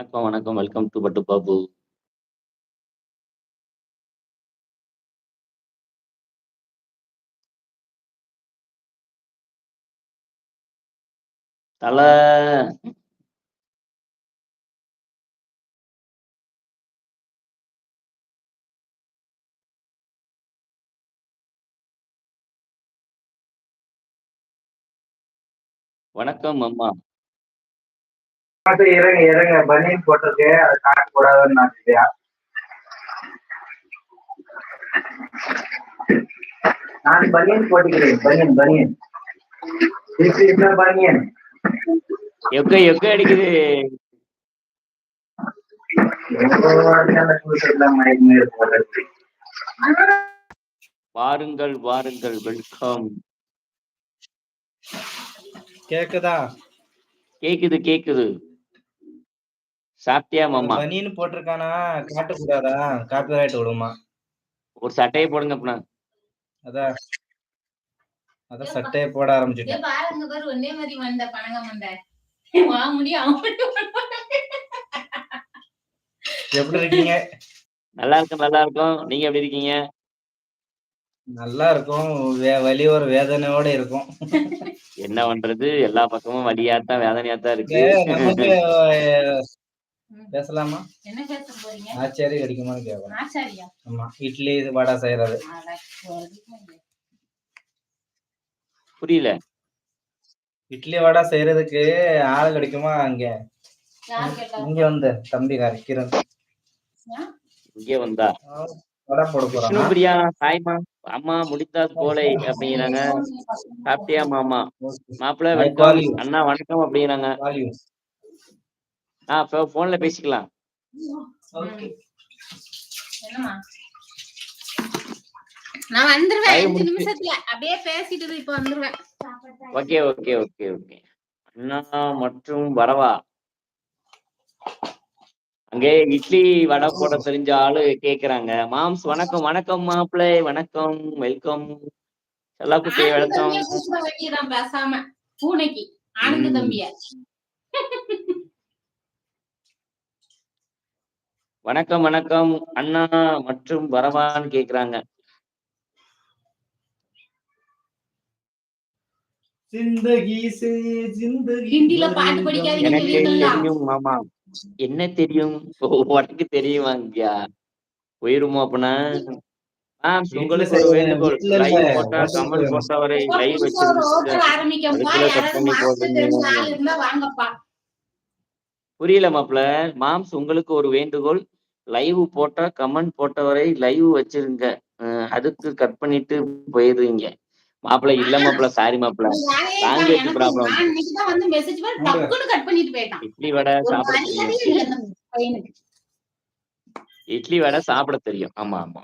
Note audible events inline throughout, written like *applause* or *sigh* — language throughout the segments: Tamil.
வணக்கம், வணக்கம். வெல்கம் டு பட்டு பாபு. தல. வணக்கம் அம்மா. இறங்க இறங்க பனியன் போட்டிருக்கு அதை காட்டக்கூடாதுன்னு நான் இல்லையா நான் பனியன் போட்டுக்கிறேன் பனியன் பனியன் திருப்பி பனியன் எக்க எக்க அடிக்குது. வாருங்கள், வாருங்கள். வெல்கம். கேக்குதா கேக்குது, கேக்குது. சாப்பிட்டியா மாமா? பனியன் போட்டிருக்கானா காட்டக்கூடாதா காப்பிரைட் விடுமா ஒரு சட்டைய போடுங்க அப்பனா. அதான் அதான் சட்டையை போட ஆரம்பிச்சுட்டேன் பாருங்க பாரு ஒன்னே மாதிரி மண்டை பணங்க மண்டை வா முடியும் எப்படி இருக்கீங்க நல்லா இருக்கும், நல்லா இருக்கும். நீங்க எப்படி இருக்கீங்க? நல்லா இருக்கும் வே வலி ஒரு வேதனையோட இருக்கும் என்ன பண்றது? எல்லா பக்கமும் வலியாத்தான், வேதனையாத்தான் இருக்கு. பேசலாமா? என்ன பேச போறீங்க? ஆச்சாரி கிடைக்குமான்னு கேட்கணும் ஆச்சாரியா? ஆமா இட்லி வடை செய்யறது புரியல. இட்லி வடை செய்யறதுக்கு ஆள் கிடைக்குமா அங்க? இங்க வந்து தம்பி கரைக்கிறேன் இங்கே வந்தா. வடை போட போறானா பிரியா, ஹாய்மா. அம்மா முடித்தால் போலை அப்படிங்கிறாங்க. சாப்பிட்டியா மாமா? மாப்பிள்ளை. அண்ணா வணக்கம் அப்படிங்கிறாங்க. Volume. ஆ இப்ப போன்ல பேசிக்கலாம். நான் வந்துருவேன் Time அஞ்சு முடிச்சு. நிமிஷத்துல அப்படியே பேசிட்டு இரு, இப்ப வந்துருவேன் ஓகே ஓகே ஓகே ஓகே. அண்ணா மற்றும் வரவா. அங்கே இட்லி வடை போட தெரிஞ்ச ஆளு கேக்குறாங்க. மாம்ஸ் வணக்கம் வணக்கம் மாப்பிள்ளை வணக்கம் வெல்கம். செல்லாக்குட்டி வணக்கம். பேசாம பூனைக்கு ஆனந்த. தம்பிய வணக்கம் வணக்கம். அண்ணா மற்றும் பரவான்னு கேக்குறாங்க. எனக்கு தெரியும் மாமா. என்ன தெரியும்? உனக்கு தெரியுமாங்கயா போயிருமா அப்பனா? உங்களுக்கு ஒரு வேண்டுகோள் லைவ் போட்டா கமெண்ட் போட்டா வரை லைவ் வச்சிருந்தீங்க புரியல மாப்ள. மாம்ஸ் உங்களுக்கு ஒரு வேண்டுகோள். லைவ் போட்டா கமெண்ட் போட்டவரை லைவ் வச்சிருங்க. அதுக்கு கட் பண்ணிட்டு போயிருவீங்க. மாப்ள இல்ல மாப்ள சாரி இல்ல. லாங்குவேஜ் எனக்கு ப்ராப்ளம். இட்லி வடை சாப்பிட தெரியும். இட்லி வடை சாப்பிட தெரியும். ஆமா ஆமா.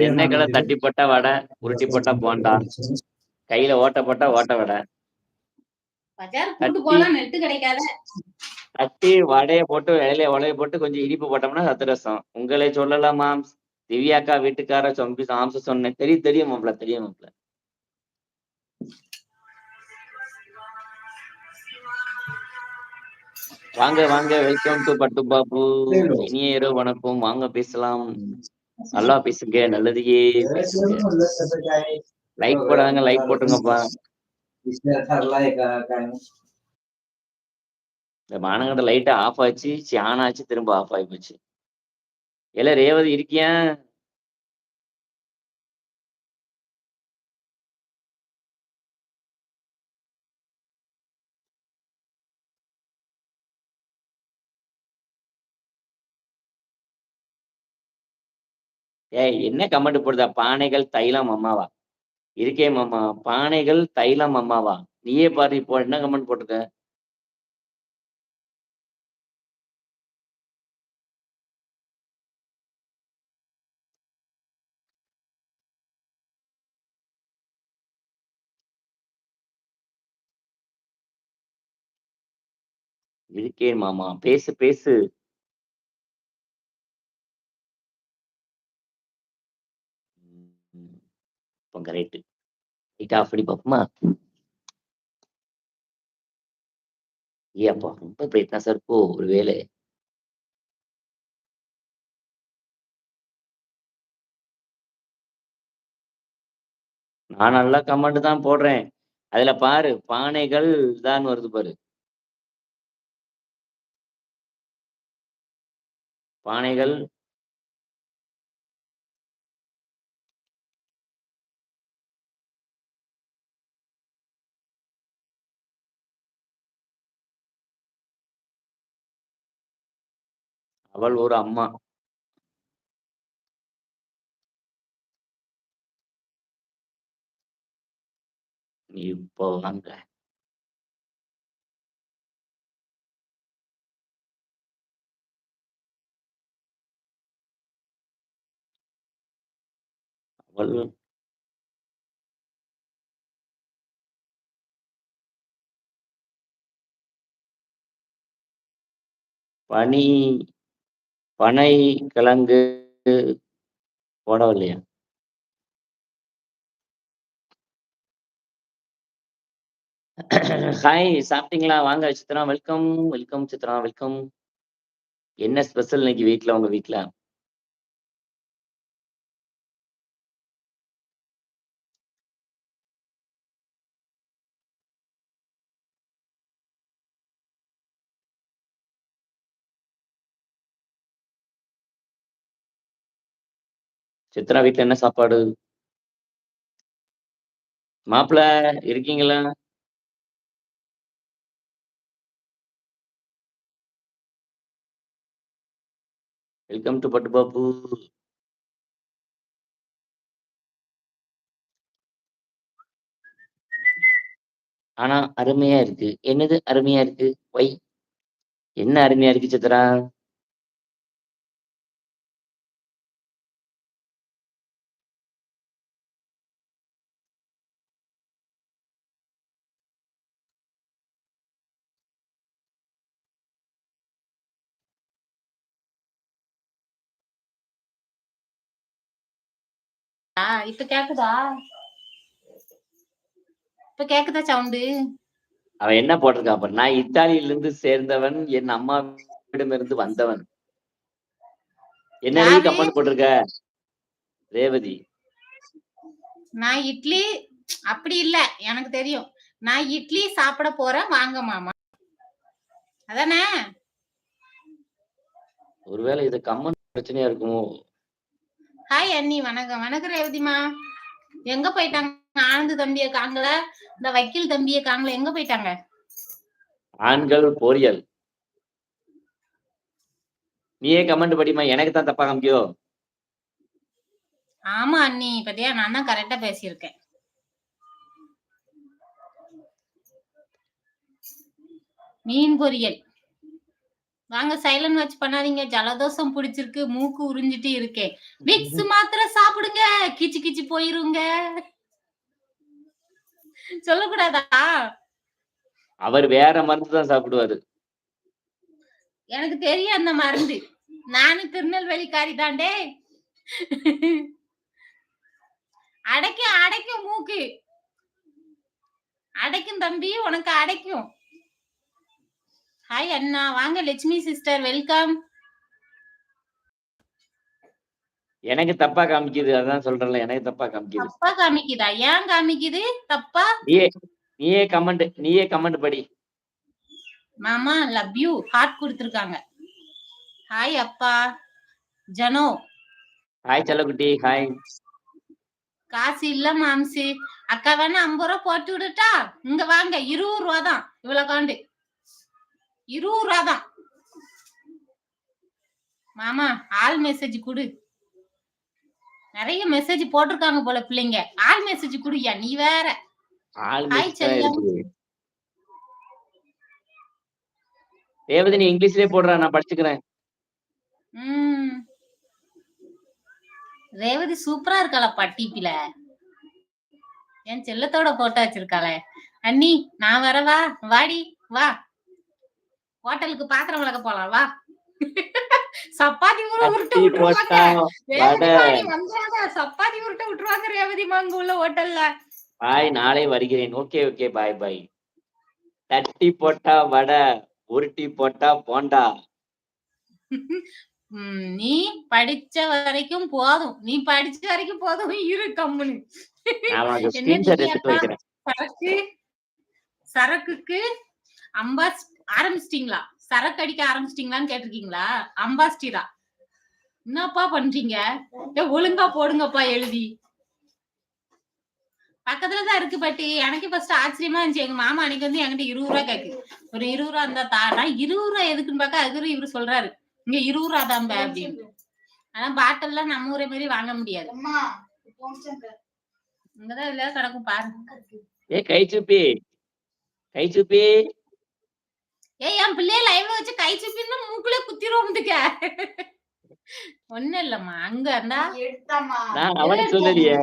என்ன கடை. தட்டி போட்டா வடை, உருட்டி போட்டா போண்டா, கையில ஓட்ட போட்டா ஓட்ட வடை. தட்டி வடைய போட்டு இலையில உலைய போட்டு கொஞ்சம் இனிப்பு போட்டோம்னா சத்திரசம். உங்களை சொல்லலாம் மாம்ஸ். திவ்யாக்கா வீட்டுக்கார சொம்பி மாம்ஸ் சொன்னேன். தெரியும் தெரியும் மாப்ள தெரியும் மாப்ள. வாங்க வாங்க வெல்கம் டு பட்டு பாபு. இனிய இரவு வணக்கம். வாங்க பேசலாம். நல்லா பேசுங்க. நல்லதையே பேசுங்க. லைக் இந்த மானங்கட லைட் ஆஃப் ஆச்சு. ஆன் ஆச்சு திரும்ப ஆஃப் ஆயி போச்சு. ஏல ரேவதி இருக்கியா? ஏய் என்ன கமெண்ட் போடுதா? பானைகள் தைலம் அம்மாவா? இருக்கே மாமா. பானைகள் தைலம் அம்மாவா? நீயே பாரு இப்போ என்ன கமெண்ட் போட்டிருக்க? இருக்கேன் மாமா. பேசு பேசு. இப்போ ரைட்டு லைட் ஆஃப் பண்ணி பார்ப்போமா? ஏ அப்பா! ரொம்ப பிரைட்னஸா இருக்கோ! ஒரு வேளை. நான் நல்லா கமெண்ட் தான் போடுறேன். அதுல பாரு, பானைகள் தான் வருது பாரு. பானைகள் அவள் ஒரு அம்மா. இப்போ வாங்க. அவள் பனி பனை கிழங்கு போடவில்லையா? ஹாய் சாப்பிட்டீங்களா? வாங்க Chitra welcome, welcome Chitra welcome. என்ன ஸ்பெஷல் இன்னைக்கு வீட்ல உங்க வீட்ல? சித்ரா வீட்டுல என்ன சாப்பாடு? மாப்பிள இருக்கீங்களா? வெல்கம் டு பட்டு பாபு. ஆனா அருமையா இருக்கு. என்னது அருமையா இருக்கு? ஒய்? என்ன அருமையா இருக்கு சித்ரா? ஆ இப்ப கேக்குதா? இப்ப கேக்குதா சவுண்டு? அவன் என்ன போட்டிருக்கான் பாரு. நான் இத்தாலியிலிருந்து சேர்ந்தவன், என் அம்மாவிடமிருந்து வந்தவன். என்னடி யாரு? கமெண்ட் போட்டிருக்க? ரேவதி. நான் இட்லி அப்படி இல்ல. எனக்கு தெரியும். நான் இட்லி சாப்பிட போறேன் வாங்க மாமா. அதானே? ஒருவேளை இது கமெண்ட் பிரச்சனையா இருக்குமோ? ஹாய் அண்ணி வணக்கம். வணக்கம் ரேவதிமா. எங்க போயிட்டாங்க? ஆனந்து தம்பிய காங்கல? இந்த வக்கீல் தம்பிய காங்கல எங்க போயிட்டாங்க? ஆண்கள் பொறியல். நீயே கமெண்ட் படிமா. எனக்கு தான் தப்பா காமிக்கோ? ஆமா அண்ணி. பாத்தியா நான் தான் கரெக்ட்டா பேசியிருக்கேன். மீன் பொரியல். வாங்க சைலண்ட் வாட்ச் பண்ணாதீங்க. ஜலதோஷம் புடிச்சிருக்கு. மூக்கு உறிஞ்சிட்டு இருக்கேன். விக்ஸ் மாத்திரை சாப்பிடுங்க. கிச்சு கிச்சு போயிருங்க. சொல்லக்கூடாதா? அவர் வேற மருந்து தான் சாப்பிடுவாரு. எனக்கு தெரியும் அந்த மருந்து. நானும் திருநெல்வேலிக்காரி தாண்டே. அடைக்கும் அடைக்கும் மூக்கு. அடைக்கும் தம்பி உனக்கு அடைக்கும். ஹாய் அண்ணா. வாங்க லட்சுமி சிஸ்டர் வெல்கம். எனக்கு தப்பா காமிக்குது. அதான் சொல்றேன்ல. எனக்கு தப்பா காமிக்குது. தப்பா காமிக்குதா? ஏன் காமிக்குது? தப்பா? நீயே நீயே கமெண்ட் நீயே கமெண்ட் படி. மாமா லவ் யூ ஹார்ட் குடுத்துருக்காங்க. ஹாய் அப்பா. ஜனோ. ஹாய் செல்லக்குட்டி. ஹாய். காசு இல்ல மாம்சி. அக்கா வேணா 50 ரூபா போட்டு விடட்டா? இங்க வாங்க ரூ. 20 தான். இவ்வளோக்காண்டு. ரூ. 20 தான். மாமா ஆல் மெசேஜ் குடு. நெறைய மெசேஜ் போட்டிருக்காங்க போல பிள்ளைங்க. ஆல் மெசேஜ் குடுயா நீ வேற. ஆள். ரேவதி நீ இங்கிலீஷ்லயே போடுறா. நான் படிச்சுக்கிறேன். ம். ரேவதி சூப்பரா இருக்காளப்பா டிபில. என் செல்லத்தோட போட்டோ வச்சிருக்காளே. அண்ணி நான் வரவா? வாடி வா. ஹோட்டலுக்கு பாத்திரம் விளக்க போலாம் வா. சப்பாத்தி உருட்ட விட்டுருவாங்க. சப்பாத்தி உருட்ட விட்டுருவாங்க ரேவதிமா அங்க உள்ள ஹோட்டல்ல. பாய் நாளை வருகிறேன். Okay okay bye bye. தட்டி போட்டா வடை உருட்டி போட்டா போண்டா *laughs* நீ படிச்ச வரைக்கும் போதும் நீ படிச்ச வரைக்கும் போதும் இரு கம்முனு *laughs* சரக்குக்கு அம்பாஸ் ஆரம்பிச்சிட்டீங்களா? சரக்கு அடிக்க ஆரம்பிச்சிட்டீங்களான்னு கேட்டிருக்கீங்களா? அம்பாஸ்டிரா என்னப்பா பண்றீங்க? ஏய், ஒழுங்கா போடுங்கப்பா எழுதி. பக்கத்துல தான் இருக்கு பட்டி. எனக்கு ஃபர்ஸ்ட் ஆச்சரியமா இருந்துச்சு. எங்க மாமா அன்னைக்கு வந்து என்கிட்ட இருபது ரூபா கேக்கு. ஒரு இருபது ரூபா இருந்தா தா நான் இருபது ரூபா எதுக்குன்னு பார்க்க அதுக்கு இவரு சொல்றாரு. இங்க இருபது ரூபா தான் அப்படின்னு. ஆனா பாட்டில்லாம் நம்ம ஊரே மாதிரி வாங்க முடியாது. இங்கதான் இதுல கிடக்கும் பாருங்க ஏ கை சுப்பி. கை சுப்பி. ஏய் என் பிள்ளைய லைவ்ல வச்சு கை சுப்பின்னு மூக்குல குத்திரோம்துக்க ஒண்ணும் இல்லம்மா. அங்க இருந்தா நான் அவனை சொல்லலையே.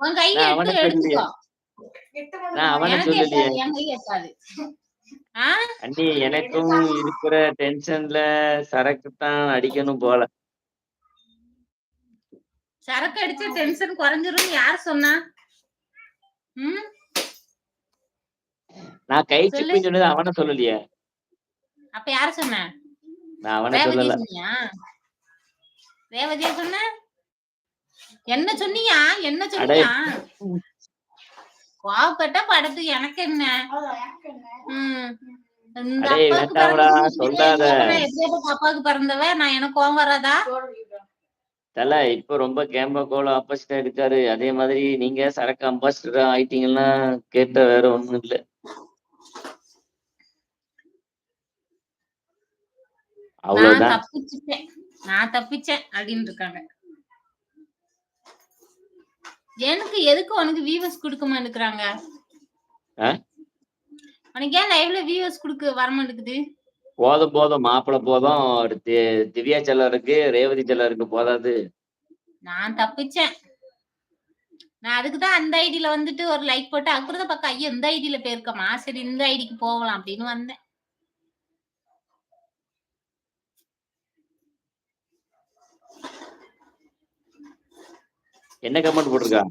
உன் கையை எடுத்து. எடுத்துக்கோ. எனக்கும் இருக்கிற டென்ஷன்ல சரக்கு தான் அடிக்கணும் போல. சரக்கு அடிச்ச டென்ஷன் குறைஞ்சிரும் யார் சொன்னா? ம்? நான் கை சொல்லு. சுப்பின்னு சொன்னது அவனை சொல்லலையே. அப்ப யார் சொன்ன? நான் அவனை சொல்லல. ரேவதியா சொன்ன? என்ன சொன்னியா? என்ன சொன்னியா? கோவப்பட்ட படுத்து எனக்கு என்ன. இந்த அப்பாவுக்கு பிறந்தவ? நான் எனக்கு கோவம் வராதா? தல இப்ப ரொம்ப கேம்ப கோல ஆப்போசிட்டா இருக்காரு. அதே மாதிரி நீங்க சரக்கு அம்பாசிடரா ஆயிட்டீங்கன்னா கேட்ட வேற ஒண்ணும் இல்ல. நான் தப்பிச்சுட்டேன். நான் தப்பிச்சேன் அப்படின்னு இருக்காங்க எனக்கு எதுக்கு உனக்கு வியூவர்ஸ் கொடுக்க மாட்டேங்கிறாங்க? உனக்கு ஏன் லைவ்ல வியூவர்ஸ் கொடுக்க வர மாட்டேங்குது போதும் போதும். மாப்பிளை போதும். ஒரு தி- திவ்யா செல்லம் இருக்கு ரேவதி செல்லம் இருக்கு போதாது. நான் தப்பிச்சேன். நான் அதுக்கு தான் அந்த ஐடியில வந்துட்டு ஒரு லைக் போட்டு தான் பக்கம் ஐயோ இந்த ஐடியில போயிருக்கமா? சரி இந்த ஐடிக்கு போகலாம் அப்படின்னு வந்தேன். என்ன கமெண்ட் போட்டிருக்கா?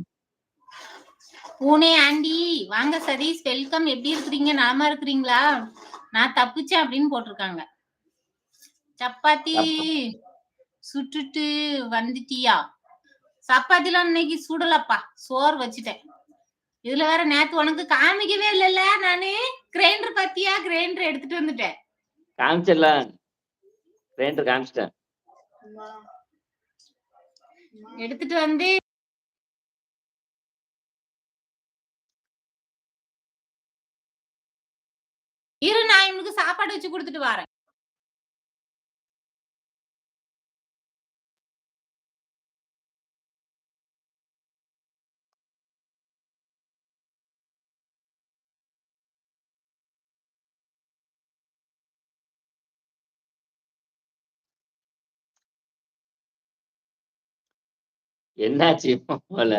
பூனே ஆண்டி வாங்க சதீஷ் வெல்கம் எப்படி இருக்கிறீங்க? நலமா இருக்கிறீங்களா? நான் தப்பிச்சேன் அப்படின்னு போட்டிருக்காங்க. சப்பாத்தி சுட்டுட்டு வந்துட்டியா? சப்பாத்திலாம் இன்னைக்கு சுடலப்பா. சோறு வச்சுட்டேன். இதுல வேற நேத்து உனக்கு காமிக்கவே இல்லைல்ல? நானு கிரைண்டர் பாத்தியா? கிரைண்டர் எடுத்துட்டு வந்துட்டேன். காமிச்சிடலாம் கிரைண்டர் காமிச்சிட்டேன். எடுத்துட்டு வந்து இரு நான் இவனுக்கு சாப்பாடு வச்சு கொடுத்துட்டு வரேன். என்னாச்சு போல?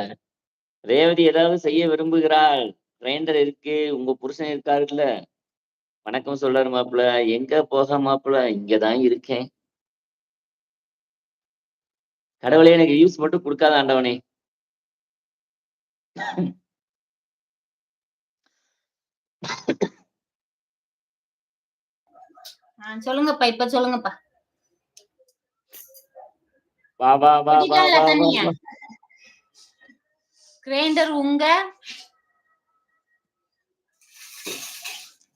ரேவதி ஏதாவது செய்ய விரும்புகிறாள்? கிரைண்டர் இருக்கு உங்க புருஷன் இருக்காருல்ல. வணக்கம் சொல்றாரு மாப்பிள்ள எங்க போக மாப்பிள்ள இங்கதான் இருக்கேன். கடவுளே எனக்கு யூஸ் மட்டும் கொடுக்காத ஆண்டவனே. சொல்லுங்கப்பா இப்ப சொல்லுங்கப்பா. வா வா. வா கிரைண்டர் உங்க.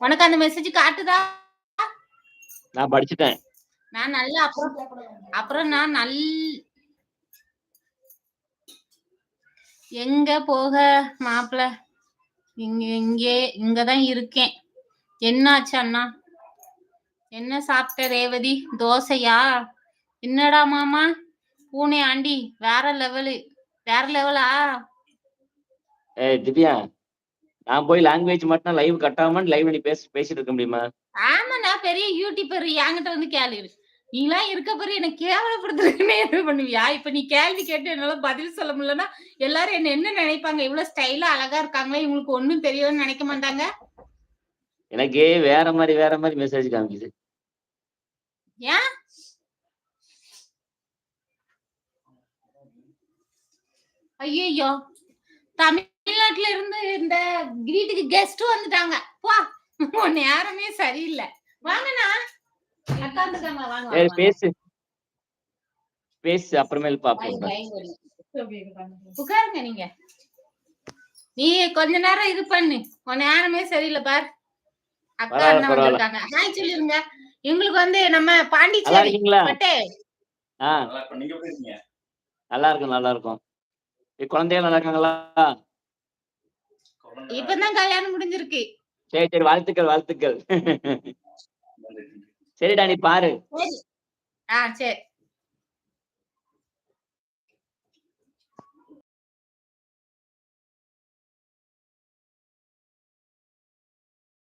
உனக்கு அந்த மெசேஜ் காட்டுதா? நான் படிச்சுட்டேன். நான் நல்லா அப்புறம் அப்புறம் நான் நல் எங்க போக மாப்பிள? இங்க இங்கே இங்கதான் இருக்கேன். என்னாச்சு அண்ணா? என்ன சாப்பிட்ட ரேவதி? தோசையா? என்னடா மாமா? பூனே ஆண்டி வேற லெவலு வேற லெவலா ஏய் திவ்யா. நான் போய் லாங்குவேஜ் மட்டும் லைவ் கட்டாம லைவ் நீ பேச பேசிட்டு இருக்க முடியுமா? ஆமாண்ணா பெரிய யூடியூபர் என்கிட்ட வந்து கேள்வி நீங்களா இருக்க போற என்ன கேவலப்படுத்துறதுன்னு என்ன பண்ணுவியா? இப்ப நீ கேள்வி கேட்டு என்னால பதில் சொல்ல முடியலன்னா எல்லாரும் என்ன என்ன நினைப்பாங்க? இவ்வளவு ஸ்டைலா அழகா இருக்காங்களே இவங்களுக்கு ஒண்ணும் தெரியும்னு நினைக்க மாட்டாங்க? எனக்கு வேற மாதிரி வேற மாதிரி மெசேஜ் காமிக்குது. ஏன்? ஐயோ தமிழ்நாட்டுல இருந்து இந்த வீட்டுக்கு கெஸ்ட் வந்துட்டாங்க. போ. உன் நேரமே சரியில்லை. வாங்கண்ணா. அக்கா வந்துருக்காங்களா வாங்க. பேசு. பேசு அப்புறமேல். பாப்போம். உட்காருங்க நீங்க. நீ கொஞ்ச நேரம் இது பண்ணு. உன் நேரமே சரியில்லை பார். அக்கா அண்ணா. வந்திருக்காங்க. ஹாய் சொல்லிருங்க. எங்களுக்கு வந்து நம்ம நல்லா பாண்டிச்சேரி இருக்கீங்களா பட்டே. நல்லா இருக்கும். நல்லா இருக்கும் நல்லா இருக்கும் இப்ப குழந்தைகள் நல்லா இருக்காங்களா? இப்பதான் கல்யாணம் முடிஞ்சிருக்கு. சரி சரி வாழ்த்துக்கள் வாழ்த்துக்கள். சரிடா நீ பாரு. ஆ சரி.